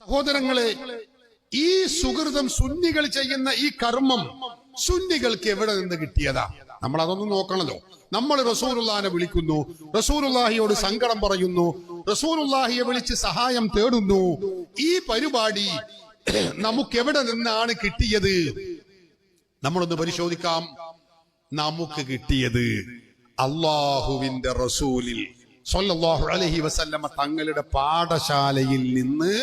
സഹോദരങ്ങളെ ഈ സുഹൃതം സുന്നികൾ ചെയ്യുന്ന ഈ കർമ്മം സുന്നികൾക്ക് എവിടെ നിന്ന് കിട്ടിയതാ? നമ്മൾ അതൊന്നും നോക്കണല്ലോ. നമ്മൾ റസൂലുള്ളാഹിനെ വിളിക്കുന്നു. റസൂലുള്ളാഹിയോട് സങ്കടം പറയുന്നു. റസൂലുള്ളാഹിയെ വിളിച്ച് സഹായം തേടുന്നു. ഈ പരിപാടി നമുക്ക് എവിടെ നിന്നാണ് കിട്ടിയത്? നമ്മളൊന്ന് പരിശോധിക്കാം. നമുക്ക് കിട്ടിയത് അള്ളാഹുവിന്റെ റസൂലിൽ. സല്ലല്ലാഹു അലൈഹി വസല്ലമ തങ്ങളുടെ പാഠശാലയിൽ നിന്ന്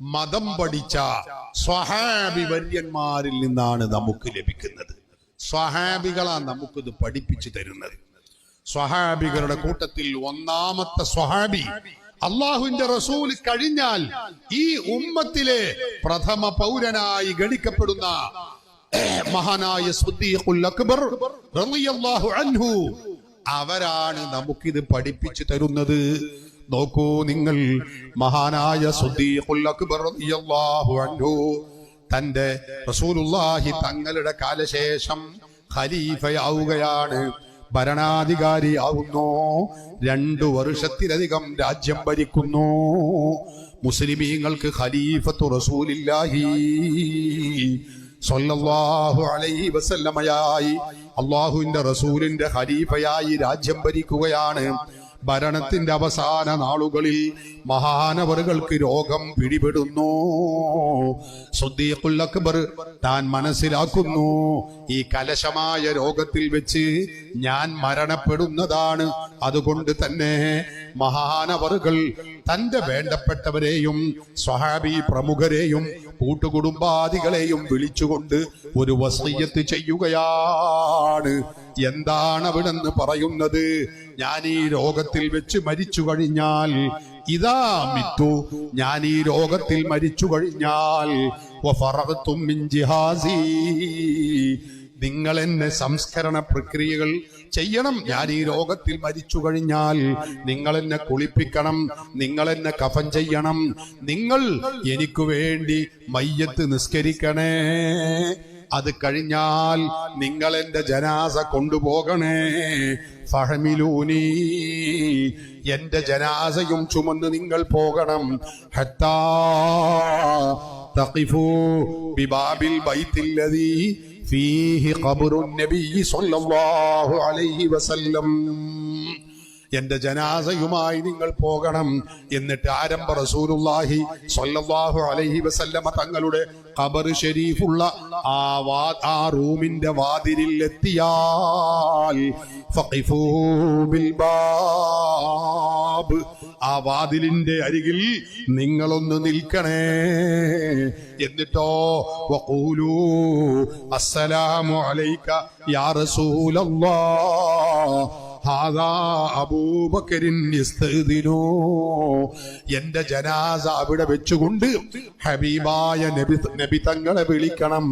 മതം പഠിച്ച സ്വഹാബി വര്യന്മാരിൽ നിന്നാണ് നമുക്ക് ലഭിക്കുന്നത്. സ്വഹാബികളാ നമുക്കിത് പഠിപ്പിച്ചു തരുന്നത്. സ്വഹാബികളുടെ കൂട്ടത്തിൽ ഒന്നാമത്തെ സ്വഹാബി അള്ളാഹുവിന്റെ റസൂൽ കഴിഞ്ഞാൽ ഈ ഉമ്മത്തിലെ പ്രഥമ പൗരനായി ഗണിക്കപ്പെടുന്ന മഹാനായ അക്ബർ അൻഹു അവരാണ് നമുക്കിത് പഠിപ്പിച്ചു തരുന്നത്. നോക്കൂ നിങ്ങൾ മഹാനായ അൻഹു തന്റെ റസൂലുള്ളാഹി തങ്ങളുടെ കാലശേഷം ഖലീഫയാവുകയാണ് ഭരണാധികാരി ആവുന്നു രണ്ടു വർഷത്തിലധികം രാജ്യം ഭരിക്കുന്നു. മുസ്ലിമീങ്ങൾക്ക് ഖലീഫത്തു റസൂലില്ലാഹി സല്ലല്ലാഹു അലൈഹി വസല്ലമയായി. അള്ളാഹുവിന്റെ റസൂലിന്റെ ഖലീഫയായി രാജ്യം ഭരിക്കുകയാണ്. ഭരണത്തിന്റെ അവസാന നാളുകളിൽ മഹാനവറുകൾക്ക് രോഗം പിടിപെടുന്നു. അക്ബർ താൻ മനസ്സിലാക്കുന്നു ഈ കലശമായ രോഗത്തിൽ വെച്ച് ഞാൻ മരണപ്പെടുന്നതാണ്. അതുകൊണ്ട് തന്നെ മഹാനവറുകൾ തന്റെ വേണ്ടപ്പെട്ടവരെയും സ്വഹാബി പ്രമുഖരെയും കൂട്ടുകുടുംബാദികളെയും വിളിച്ചുകൊണ്ട് ഒരു വസയ്യത്ത് ചെയ്യുകയാണ്. എന്താണ് അവിടെന്ന് പറയുന്നത്? ഞാൻ ഈ രോഗത്തിൽ വെച്ച് മരിച്ചു കഴിഞ്ഞാൽ ഇതാ മിത്തു ഞാൻ ഈ രോഗത്തിൽ മരിച്ചു കഴിഞ്ഞാൽ നിങ്ങൾ എന്നെ സംസ്കരണ പ്രക്രിയകൾ ചെയ്യണം. ഞാൻ ഈ രോഗത്തിൽ മരിച്ചു കഴിഞ്ഞാൽ നിങ്ങൾ എന്നെ കുളിപ്പിക്കണം. നിങ്ങൾ എന്നെ കഫൻ ചെയ്യണം. നിങ്ങൾ എനിക്ക് വേണ്ടി മയ്യത്ത് നിസ്കരിക്കണേ. അത് കഴിഞ്ഞാൽ നിങ്ങൾ എന്റെ ജനാസ കൊണ്ടുപോകണേ. ഫഹമിലൂനി എന്റെ ജനാസയും ചുമന്ന് നിങ്ങൾ പോകണം. ഹത്താ ഖബറുൻ നബി സ്വല്ലല്ലാഹു അലൈഹി വസല്ലം. എന്റെ ജനാസയുമായി നിങ്ങൾ പോകണം. എന്നിട്ട് ആരംഭ റസൂലുല്ലാഹി സ്വല്ലല്ലാഹു അലഹി വസല്ലമ തങ്ങളുടെ ഖബർ ഷെരീഫുള്ള ആ വാ ആ റൂമിന്റെ വാതിലിൽ എത്തിയാൽ ആ വാതിലിന്റെ അരികിൽ നിങ്ങളൊന്ന് നിൽക്കണേ. എന്നിട്ടോ അസ്സലാമു അലൈക യാ റസൂലല്ലാഹ്. എന്റെ ജനാസ അവിടെ വെച്ചുകൊണ്ട് ഹബീബായ നബി നബി തങ്ങളെ വിളിക്കണം.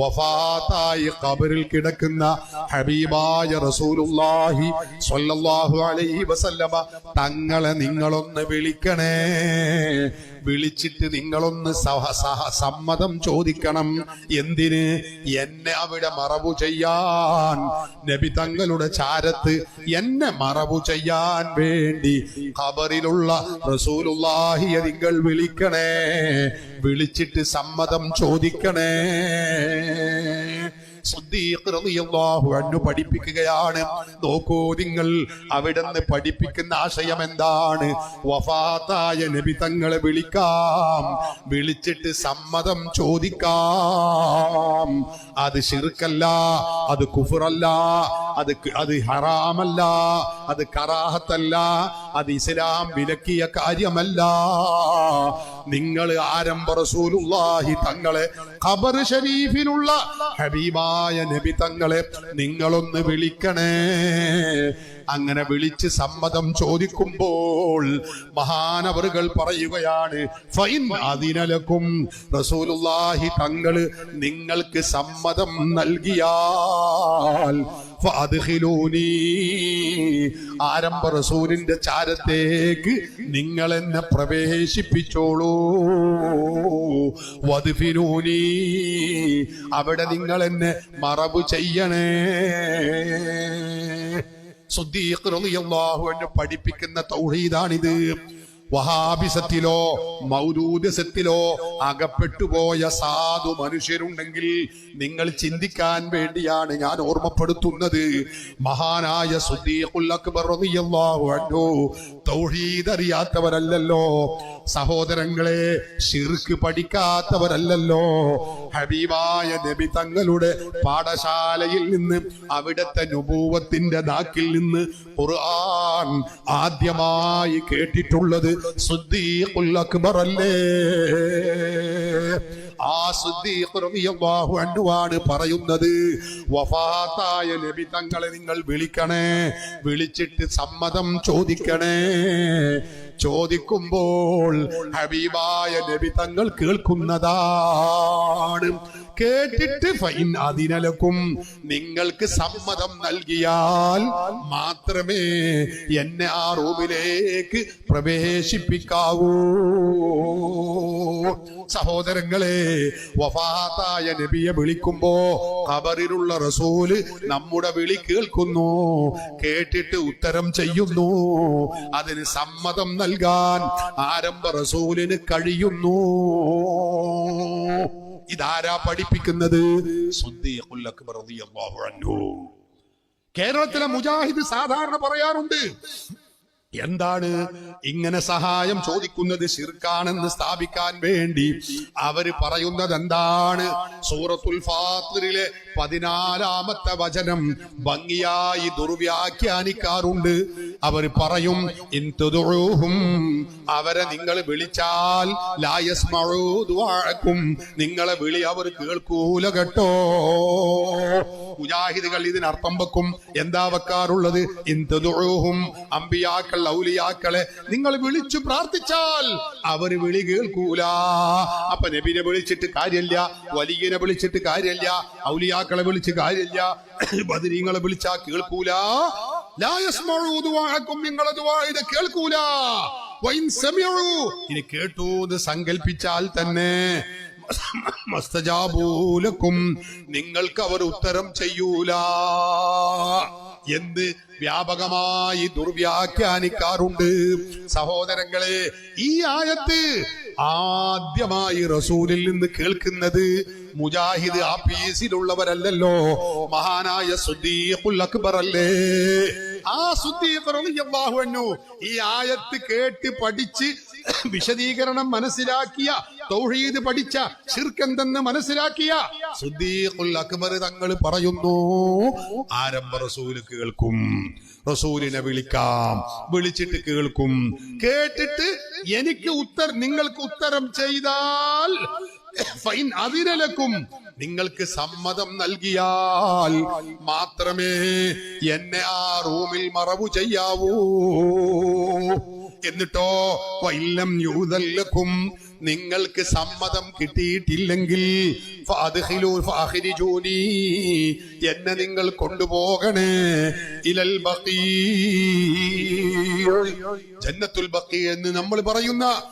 വഫാത്തായി ഖബറിൽ കിടക്കുന്ന ഹബീബായ റസൂലുള്ളാഹി സ്വല്ലല്ലാഹു അലൈഹി വസല്ലമ തങ്ങളെ നിങ്ങളൊന്ന് വിളിക്കണേ. വിളിച്ചിട്ട് നിങ്ങളൊന്ന് സഹ സഹ സമ്മതം ചോദിക്കണം. എന്തിന്? എന്നെ അവിടെ മറവു ചെയ്യാൻ. നബി തങ്ങളുടെ ചാരത്ത് എന്നെ മറവു ചെയ്യാൻ വേണ്ടി ഖബറിലുള്ള റസൂലുള്ളാഹിയെ നിങ്ങൾ വിളിക്കണേ. വിളിച്ചിട്ട് സമ്മതം ചോദിക്കണേ. പഠിപ്പിക്കുകയാണ്. നോക്കൂ നിങ്ങൾ അവിടുന്ന് പഠിപ്പിക്കുന്ന ആശയം എന്താണ്? വഫാത്തായ നബി തങ്ങളെ വിളിക്കാം. വിളിച്ചിട്ട് സമ്മതം ചോദിക്കാം. അത് ശിർക്കല്ല അത് കുഫറല്ല അത് അത് ഹറാമല്ല അത് കറാഹത്തല്ല അത് ഇസ്ലാം വിലക്കിയ കാര്യമല്ല. നിങ്ങൾ ആരംഭ റസൂലുള്ളാഹി തങ്ങളെ ഖബർ ഷരീഫിലുള്ള ഹബീബായ നബി തങ്ങളെ നിങ്ങളൊന്ന് വിളിക്കണേ. അങ്ങനെ വിളിച്ച് സമ്മതം ചോദിക്കുമ്പോൾ മഹാനവറുകൾ പറയുകയാണ് ഫൈൻ അതിനലക്കും റസൂലുള്ളാഹി തങ്ങൾ നിങ്ങൾക്ക് സമ്മതം നൽകിയാൽ ആരംഭ റസൂലിന്റെ ചാരത്തേക്ക് നിങ്ങൾ എന്നെ പ്രവേശിപ്പിച്ചോളൂ. വദ്ഫിനൂനി അവിടെ നിങ്ങൾ എന്നെ മറവ് ചെയ്യണേ. സുദ്ദീഖ് റളിയല്ലാഹു അൻഹു പഠിപ്പിക്കുന്ന തൗഹീദാണിത്. വഹാബിസത്തിലോ മൗദൂദ്യസത്തിലോ അകപ്പെട്ടുപോയ സാധു മനുഷ്യരുണ്ടെങ്കിൽ നിങ്ങൾ ചിന്തിക്കാൻ വേണ്ടിയാണ് ഞാൻ ഓർമ്മപ്പെടുത്തുന്നത്. മഹാനായ അറിയാത്തവരല്ലോ സഹോദരങ്ങളെ ശിർക്ക് പഠിക്കാത്തവരല്ലോ ഹബീബായ നബി തങ്ങളുടെ പാഠശാലയിൽ നിന്ന് അവിടുത്തെ നുപൂവത്തിന്റെ നാക്കിൽ നിന്ന് ഖുർആൻ ആദ്യമായി കേട്ടിട്ടുള്ളത് അക്ബർ അല്ലേ? ആ ആണ് പറയുന്നത് വഫാത്തായ നബി തങ്ങളെ നിങ്ങൾ വിളിക്കണേ വിളിച്ചിട്ട് സമ്മതം ചോദിക്കണേ. ചോദിക്കുമ്പോൾ ഹബീബായ നബി തങ്ങൾ കേൾക്കുന്നതാണ്. കേട്ടിട്ട് ഫൈൻ അതിനലക്കും. നിങ്ങൾക്ക് സമ്മതം നൽകിയാൽ മാത്രമേ എന്നെ ആ റൂമിലേക്ക് പ്രവേശിപ്പിക്കാവൂ. സഹോദരങ്ങളെ വഫാത്തായ നബിയെ വിളിക്കുമ്പോ ഖബറിലുള്ള റസൂൽ നമ്മുടെ വിളി കേൾക്കുന്നു കേട്ടിട്ട് ഉത്തരം ചെയ്യുന്നു. അതിന് സമ്മതം നൽകാൻ ആരംഭ റസൂലിന് കഴിയുന്നു. ഇതാരാ പഠിപ്പിക്കുന്നത്? കേരളത്തിലെ മുജാഹിദ് സാധാരണ പറയാറുണ്ട് എന്താണ് ഇങ്ങനെ സഹായം ചോദിക്കുന്നത് ശിർക്കാണെന്ന് സ്ഥാപിക്കാൻ വേണ്ടി? അവർ പറയുന്നത് എന്താണ് സൂറത്തുൽ ഫാത്തിറിലെ പതിനാലാമത്തെ വചനം ഭംഗിയായി ദുർവ്യാഖ്യാനിക്കാറുണ്ട്. അവർ പറയും അവരെ നിങ്ങൾ വിളിച്ചാൽ ലായസ്മഴുതുവാഴക്കും നിങ്ങളെ വിളി അവർ കേൾക്കൂല കേട്ടോ. മുജാഹിദുകൾ ഇതിനർത്ഥം വെക്കും. എന്താ വെക്കാറുള്ളത്? ഇന്തുഴുഹും അമ്പിയാക്കൾ ഔലിയാക്കളെ നിങ്ങൾ വിളിച്ചു പ്രാർത്ഥിച്ചാൽ അവർ വിളി കേൾക്കൂല. അപ്പൊ നബിനെ വിളിച്ചിട്ട് കാര്യമില്ല വലിയനെ വിളിച്ചിട്ട് കാര്യമില്ല ഔലിയാക്കളെ വിളിച്ച് കാര്യമില്ല ബദരീങ്ങളെ വിളിച്ചാ കേൾക്കൂല. കേൾക്കൂല. ഇനി കേട്ടു എന്ന് സങ്കൽപ്പിച്ചാൽ തന്നെ മസ്തജാബൂലക്കും. നിങ്ങൾക്ക് അവർ ഉത്തരം ചെയ്യൂല. എന്ത് വ്യാപകമായി ദുർവ്യാഖ്യാനിക്കാറുണ്ട്. സഹോദരങ്ങളെ ഈ ആയത്ത് ആദ്യമായി റസൂലിൽ നിന്ന് കേൾക്കുന്നത് മുജാഹിദ് ആഫീസിലുള്ളവരല്ലല്ലോ മഹാനായ സുദ്ദീഖുൽ അക്ബർ അല്ലേ? ആ സുദ്ദീഖ് ഈ ആയത്ത് കേട്ട് പഠിച്ച് വിശദീകരണം മനസ്സിലാക്കിയ തൗഹീദ് പഠിച്ച ശിർക്കെന്തെന്ന് മനസ്സിലാക്കിയ. സുദ്ദീഖുൽ അക്ബർ തങ്ങൾ പറയുന്നു ആരംഭ റസൂൽ കേൾക്കും റസൂലിനെ വിളിക്കാം വിളിച്ചിട്ട് കേൾക്കും. കേട്ടിട്ട് എനിക്ക് ഉത്തർ നിങ്ങൾക്ക് ഉത്തരം ചെയ്താൽ ഫൈൻ അതിരലക്കും. നിങ്ങൾക്ക് സമ്മതം നൽകിയാൽ മാത്രമേ എന്നെ ആ റൂമിൽ മറവു ചെയ്യാവൂ. എന്നിട്ടോ വൈലം യൂതല്ലക്കും നിങ്ങൾക്ക് സമ്മതം കിട്ടിയിട്ടില്ലെങ്കിൽ എന്നെ നിങ്ങൾ കൊണ്ടുപോകണേ. ഇലൽ ജന്നത്തുൽ ബക്കി എന്ന് നമ്മൾ പറയുന്ന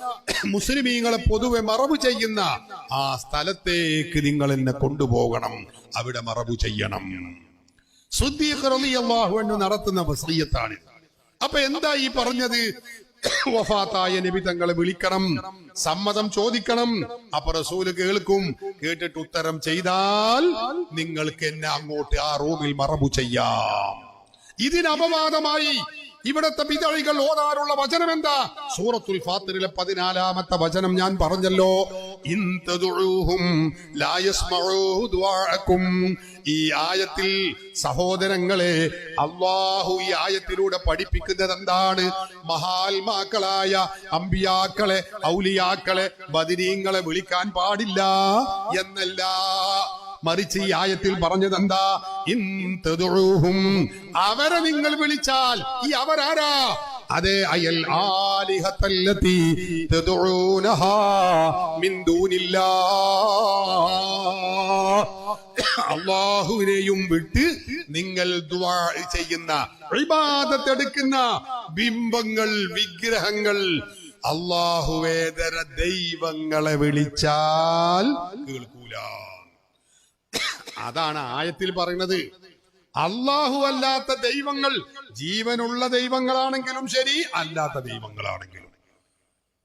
മുസ്ലിമീങ്ങളെ പൊതുവെ മറവ് ചെയ്യുന്ന ആ സ്ഥലത്തേക്ക് നിങ്ങൾ എന്നെ കൊണ്ടുപോകണം. അവിടെ മറവ് ചെയ്യണം. സുദ്ദീഖ് നടത്തുന്ന വസീയത്താണ്. അപ്പൊ എന്താ ഈ പറഞ്ഞത്? വഫാത്തായ നബി തങ്ങളെ വിളിക്കണം സമ്മതം ചോദിക്കണം. അപ്പൊ റസൂൽ കേൾക്കും. കേട്ടിട്ട് ഉത്തരം ചെയ്താൽ നിങ്ങൾക്ക് എന്നെ അങ്ങോട്ട് ആ റൂമിൽ മറബു ചെയ്യാം. ഇതിന് അപവാദമായി ഇവിടത്തെ പിതഴികൾ ഓതാറുള്ള വചനം എന്താ സൂറത്തുൽ ഫാത്തിറിലെ പതിനാലാമത്തെ വചനം ഞാൻ പറഞ്ഞല്ലോ. ഈ ആയത്തിൽ സഹോദരങ്ങളെ അള്ളാഹു ഈ ആയത്തിലൂടെ പഠിപ്പിക്കുന്നത് എന്താണ് മഹാത്മാക്കളായ അമ്പിയാക്കളെ ഔലിയാക്കളെ ബദിരീങ്ങളെ വിളിക്കാൻ പാടില്ല എന്നല്ല. മറിച്ച് ഈ ആയത്തിൽ പറഞ്ഞത് എന്താ ഇന്തതുഴുഹും അവരെ നിങ്ങൾ വിളിച്ചാൽ ഈ അവരാരാ? അതെ അയൽ അള്ളാഹുവിനെയും വിട്ട് നിങ്ങൾ ചെയ്യുന്ന വിവാദത്തെടുക്കുന്ന ബിംബങ്ങൾ വിഗ്രഹങ്ങൾ അള്ളാഹുവേതര ദൈവങ്ങളെ വിളിച്ചാൽ കേൾക്കൂല. അതാണ് ആയത്തിൽ പറയുന്നത്. അള്ളാഹു അല്ലാത്ത ദൈവങ്ങൾ ജീവനുള്ള ദൈവങ്ങളാണെങ്കിലും ശരി അല്ലാത്ത ദൈവങ്ങളാണെങ്കിലും.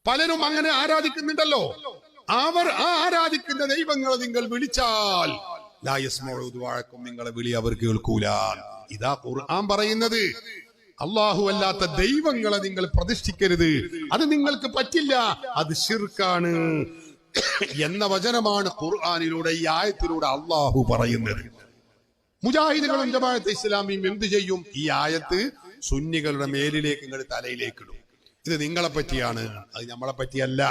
പലരും അങ്ങനെ ആരാധിക്കുന്നുണ്ടല്ലോ. അവർ ആ ആരാധിക്കുന്ന ദൈവങ്ങളെ നിങ്ങൾ വിളിച്ചാൽ ലായസ് യസ്മഉ ദുആഅക്കും നിങ്ങളെ വിളി അവർ കേൾക്കൂല. ഇതാ ഖുർആൻ പറയുന്നത്. അള്ളാഹു അല്ലാത്ത ദൈവങ്ങളെ നിങ്ങൾ പ്രതിഷ്ഠിക്കരുത്. അത് നിങ്ങൾക്ക് പറ്റില്ല. അത് ശിർക്കാണ്. എന്ന വചനമാണ് ഖുർആാനിലൂടെ ഈ ആയത്തിലൂടെ അള്ളാഹു പറയുന്നത്. മുജാഹിദുകളും ജമാഅത്ത് ഇസ്ലാമിയും എന്ത് ചെയ്യും? ഈ ആയത്ത് സുന്നികളുടെ മേലിലേക്ക് ഇങ്ങോട്ട് തലയിലേക്ക് ഇടും. ഇത് നിങ്ങളെ പറ്റിയാണ് അത് നമ്മളെ പറ്റിയല്ല.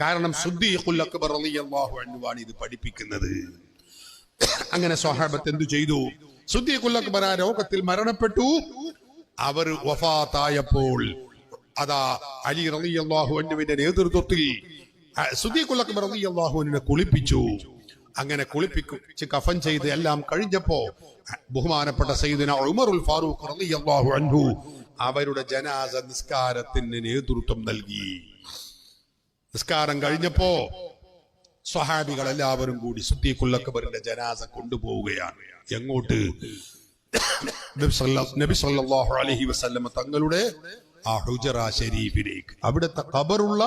കാരണം സുദ്ദീഖുൽ അക്ബർ റളിയല്ലാഹു അൻഹുവാണ് ഇത് പഠിപ്പിക്കുന്നത്. അങ്ങനെ സ്വഹാബത്ത് എന്തു ചെയ്തു? സുദ്ദീഖുൽ അക്ബർ ആ രോഗത്തിൽ മരണപ്പെട്ടു. അവർ വഫാത്തായപ്പോൾ അതാ അലി റളിയല്ലാഹു അൻഹുവിന്റെ നേതൃത്വത്തിൽ സുദ്ദീഖുൽ അക്ബർ അള്ളാഹുവിനെ കുളിപ്പിച്ചു. അങ്ങനെ കുളിപ്പിച്ച് കഫൻ ചെയ്ത് എല്ലാം കഴിഞ്ഞപ്പോ ബഹുമാനപ്പെട്ട സയ്യിദുന ഉമറുൽ ഫാറൂഖ് റളിയല്ലാഹു അൻഹു അവരുടെ ജനാസ നിസ്കാരത്തിന് നേതൃത്വം നൽകി. നിസ്കാരം കഴിഞ്ഞപ്പോ സ്വഹാബികൾ എല്ലാവരും കൂടി സുദ്ദീഖുല്ലക്ബറിന്റെ ജനാസ കൊണ്ടുപോവുകയാണ്. എങ്ങോട്ട്? നബി സല്ല- നബി സല്ലല്ലാഹു അലൈഹി വസല്ലം തങ്ങളുടെ ആ ഹുജറ ഷരീഫിലേക്ക് അവിടുത്തെ ഖബറുള്ള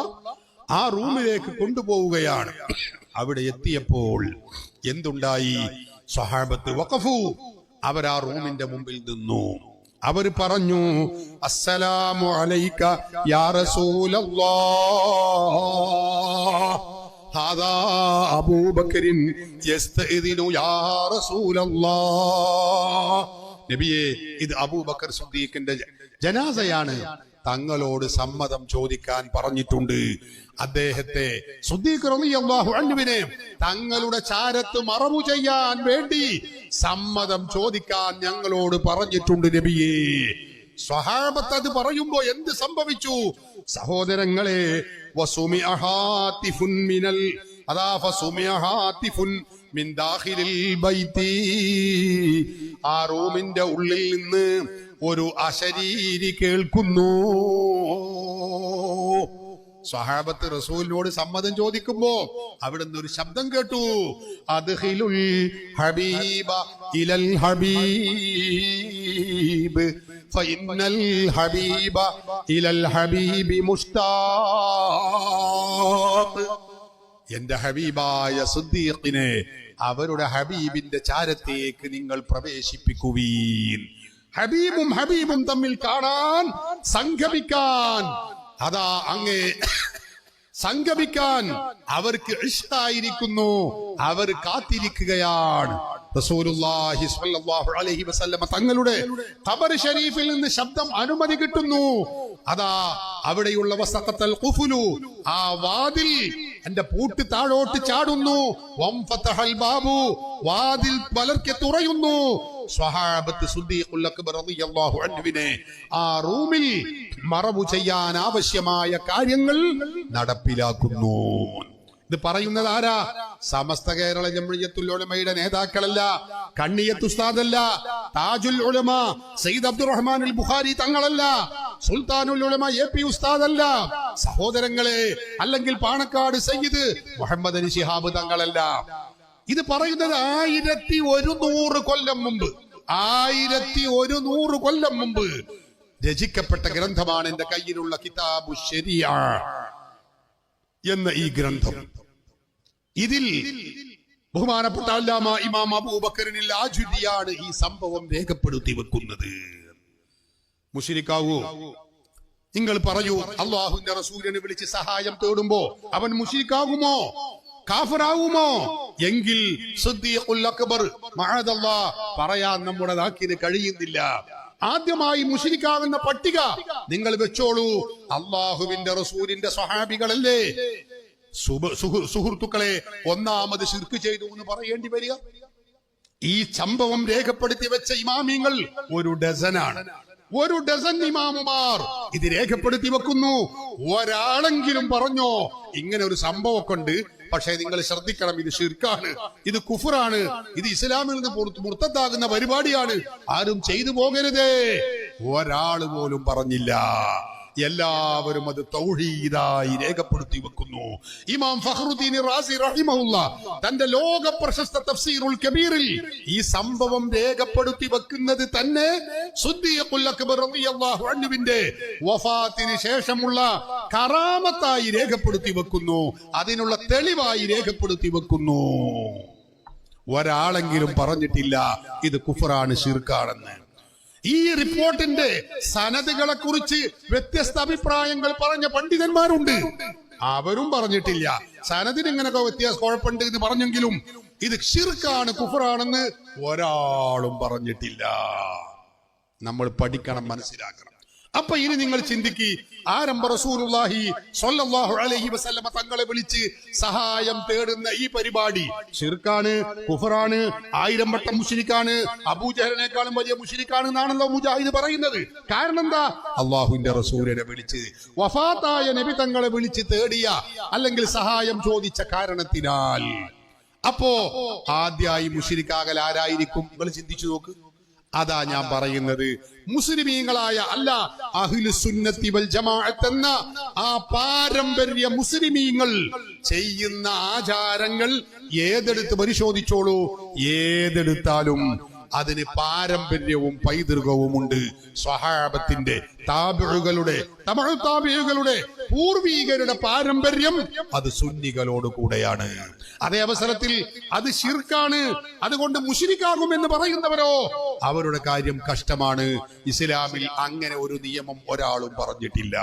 ആ റൂമിലേക്ക് കൊണ്ടുപോവുകയാണ്. അവിടെ എത്തിയപ്പോൾ എന്തുണ്ടായി? സ്വഹാബത്ത് വഖഫു അവർ ആ റൂമിന്റെ മുമ്പിൽ നിന്നു. അവർ പറഞ്ഞു അസ്സലാമു അലൈക യാ റസൂലല്ലാഹ് ഹാദാ അബൂബക്കരിൻ യസ്തഇദിനു യാ റസൂലല്ലാഹ്. നബിയെ ഇത് അബൂബക്കർ സുദ്ദീഖിന്റെ ജനാസയാണ്. തങ്ങളോട് സമ്മതം ചോദിക്കാൻ പറഞ്ഞിട്ടുണ്ട്. അദ്ദേഹത്തെ തങ്ങളുടെ ചാരത്ത് മറവു ചെയ്യാൻ വേണ്ടി സമ്മതം ചോദിക്കാൻ ഞങ്ങളോട് പറഞ്ഞിട്ടുണ്ട് നബിയെ. സ്വഹാബത്ത് അത് പറയുമ്പോ എന്ത് സംഭവിച്ചു? സഹോദരങ്ങളെ മിനൽ മിൻ ദാഖിലിൽ ആ റൂമിന്റെ ഉള്ളിൽ നിന്ന് ഒരു അശരീരി കേൾക്കുന്നു. സ്വഹാബത്ത് റസൂലിനോട് സമ്മതം ചോദിക്കുമ്പോ അവിടുന്ന് ഒരു ശബ്ദം കേട്ടു. അത് ഹബീബ ഇലൽ ഹബീബ് ഫഇന്നൽ ഹബീബ ഇലൽ ഹബീബി എന്റെ ഹബീബായ സുദ്ദീഖിനെ അവരുടെ ഹബീബിന്റെ ചാരത്തേക്ക് നിങ്ങൾ പ്രവേശിപ്പിക്കുവീൻ. ഹബീബും ഹബീബും തമ്മിൽ കാണാൻ സംഗമിക്കാൻ അതാ അങ്ങേ സംഗമിക്കാൻ അവർക്ക് ഇഷ്ടായിരിക്കുന്നു. അവർ കാത്തിരിക്കുകയാണ്. തങ്ങളുടെ ഖബർ ഷരീഫിൽ നിന്ന് ശബ്ദം അനുമതി കിട്ടുന്നു. അതാ അവിടെയുള്ള വസഖത്തൽ ഖുഫുലു. ആ വാതിൽ എന്റെ പൂട്ട് താഴോട്ട് ചാടുന്നു. വംഫതഹൽ ബാബു. വാതിൽ പലർക്കെ തുറയുന്നു. അൻഹുവിനെ ആ റൂമിൽ മറവു ചെയ്യാൻ ആവശ്യമായ കാര്യങ്ങൾ നടപ്പിലാക്കുന്നു. ഇത് പറയുന്നത് ആരാ? സമസ്ത കേരള ജംഇയ്യത്തുൽ ഉലമയുടെ നേതാക്കളല്ല കണ്ണിയത്ത് ഉസ്താദല്ല താജുൽ ഉലമ സയ്യിദ് അബ്ദുറഹ്മാൻ അൽ ബുഖാരി തങ്ങളല്ല സുൽത്താനുൽ ഉലമ എ പി ഉസ്താദല്ല സഹോദരങ്ങളെ അല്ലെങ്കിൽ പാണക്കാട് സയ്യിദ് മുഹമ്മദ് അലി ശിഹാബ് തങ്ങളല്ല. ഇത് പറയുന്നത് ആയിരത്തി ഒരുന്നൂറ് കൊല്ലം മുമ്പ്. ആയിരത്തി ഒരുന്നൂറ് കൊല്ലം മുമ്പ് രചിക്കപ്പെട്ട ഗ്രന്ഥമാണ് എന്റെ കയ്യിലുള്ള കിതാബു ശരിയാ എന്ന ഈ ഗ്രന്ഥം. ഇതിൽ ബഹുമാനപ്പെട്ട അല്ലാമ ഇമാം അബൂബക്കറിനിൽ ആജുരിയാണ് ഈ സംഭവം രേഖപ്പെടുത്തി വെക്കുന്നത്. മുഷിരിക്കാവൂ നിങ്ങൾ പറയൂ അള്ളാഹുന്റെ റസൂലിനെ വിളിച്ച് സഹായം തേടുമ്പോ അവൻ മുഷിരിക്കാകുമോ കാഫറാകുമോ എങ്കിൽ അക്ബർ പറയാൻ നമ്മുടെ നാക്കിന് കഴിയുന്നില്ല. ആദ്യമായി മുഷിരിക്കാകുന്ന പട്ടിക നിങ്ങൾ വെച്ചോളൂ. അള്ളാഹുവിന്റെ റസൂലിന്റെ സ്വഹാബികളല്ലേ? സുഹൃത്തുക്കളെ ഒന്നാമത് ശിർക്ക് ചെയ്തു എന്ന് പറയേണ്ടി വരിക. ഈ സംഭവം രേഖപ്പെടുത്തി വെച്ച ഇമാമിങ്ങൾ ഒരു ഡസനാണ്. ഒരു ഡസൻ ഇമാമുമാർ ഇത് രേഖപ്പെടുത്തി വെക്കുന്നു. ഒരാളെങ്കിലും പറഞ്ഞോ ഇങ്ങനെ ഒരു സംഭവമൊക്കെ ഉണ്ട്. പക്ഷേ നിങ്ങൾ ശ്രദ്ധിക്കണം ഇത് ഷിർക്കാണ് ഇത് കുഫറാണ് ഇത് ഇസ്ലാമിൽ നിന്ന് മുർത്തത്താകുന്ന പരിപാടിയാണ്. ആരും ചെയ്തു പോകരുതേ. ഒരാൾ പോലും പറഞ്ഞില്ല. എല്ലാവരും അത് തൗഹീദായി രേഖപ്പെടുത്തി വെക്കുന്നു. ഇമാം ഫഹ്റുദ്ദീൻ റാസി റഹിമഹുല്ല തന്റെ ലോക പ്രശസ്ത തഫ്സീറുൽ കബീറിൽ ഈ സംഭവം രേഖപ്പെടുത്തി വെക്കുന്നത് തന്നെ സുദ്ദീഖുൽ അക്ബർ റളിയല്ലാഹു അൻഹുവിന്റെ വഫാത്തിന് ശേഷമുള്ള കറാമത്തായി രേഖപ്പെടുത്തി വെക്കുന്നു. അതിനുള്ള തെളിവായി രേഖപ്പെടുത്തി വെക്കുന്നു. ഒരാളെങ്കിലും പറഞ്ഞിട്ടില്ല ഇത് കുഫറാണ് ഷിർക്കാണെന്ന് ഈ റിപ്പോർട്ടിന്റെ സനതുകളെ കുറിച്ച് വ്യത്യസ്ത അഭിപ്രായങ്ങൾ പറഞ്ഞ പണ്ഡിതന്മാരുണ്ട്. അവരും പറഞ്ഞിട്ടില്ല. സനദിന് ഇങ്ങനൊക്കെ വ്യത്യാസം കുഴപ്പമുണ്ട് എന്ന് പറഞ്ഞെങ്കിലും ഇത് ഷിർക്കാണ് കുഫറാണെന്ന് ഒരാളും പറഞ്ഞിട്ടില്ല. നമ്മൾ പഠിക്കണം മനസ്സിലാക്കണം. അപ്പൊ ഇനി നിങ്ങൾ ചിന്തിക്ക് ആരംഭ റസൂലുള്ളാഹി സ്വല്ലല്ലാഹു അലൈഹി വസല്ലമ തങ്ങളെ വിളിച്ച് സഹായം തേടുന്ന ഈ പരിപാടി ഷിർക്കാണ് കുഫറാണ് ആയിരം വട്ടം മുഷിരിക്കാണ് അബൂജഹലിനേക്കാളും വലിയ മുഷിരിക്കാണ് എന്നാണല്ലോ മുജാഹിദ് പറയുന്നത്. കാരണം എന്താ? അള്ളാഹുവിന്റെ റസൂലിനെ വിളിച്ച് വഫാത്തായ നബി തങ്ങളെ വിളിച്ച് തേടിയ അല്ലെങ്കിൽ സഹായം ചോദിച്ച കാരണത്തിനാൽ. അപ്പോ ആദ്യമായി മുഷിരിക്കാകൽ ആരായിരിക്കും? നിങ്ങൾ ചിന്തിച്ചു നോക്ക്. അതാ ഞാൻ പറയുന്നത്. മുസ്ലിമീങ്ങളായ അല്ല അഹ്ലു സുന്നത്തി വൽ ജമാഅത്ത് എന്ന ആ പാരമ്പര്യ മുസ്ലിമീങ്ങൾ ചെയ്യുന്ന ആചാരങ്ങൾ ഏതെടുത്ത് പരിശോധിച്ചോളൂ. ഏതെടുത്താലും അതിന് പാരമ്പര്യവും പൈതൃകവുമുണ്ട് സ്വഹാബത്തിന്റെ താബിഴുകളുടെ തമിഴ് താബിഴുകളുടെ പൂർവീകരുടെ പാരമ്പര്യം അത് സുന്നികളോട് കൂടെയാണ്. അതേ അവസരത്തിൽ അത് ശിർക്കാണ് അതുകൊണ്ട് മുഷിരിക്കാകും എന്ന് പറയുന്നവരോ? അവരുടെ കാര്യം കഷ്ടമാണ്. ഇസ്ലാമിൽ അങ്ങനെ ഒരു നിയമം ഒരാളും പറഞ്ഞിട്ടില്ല.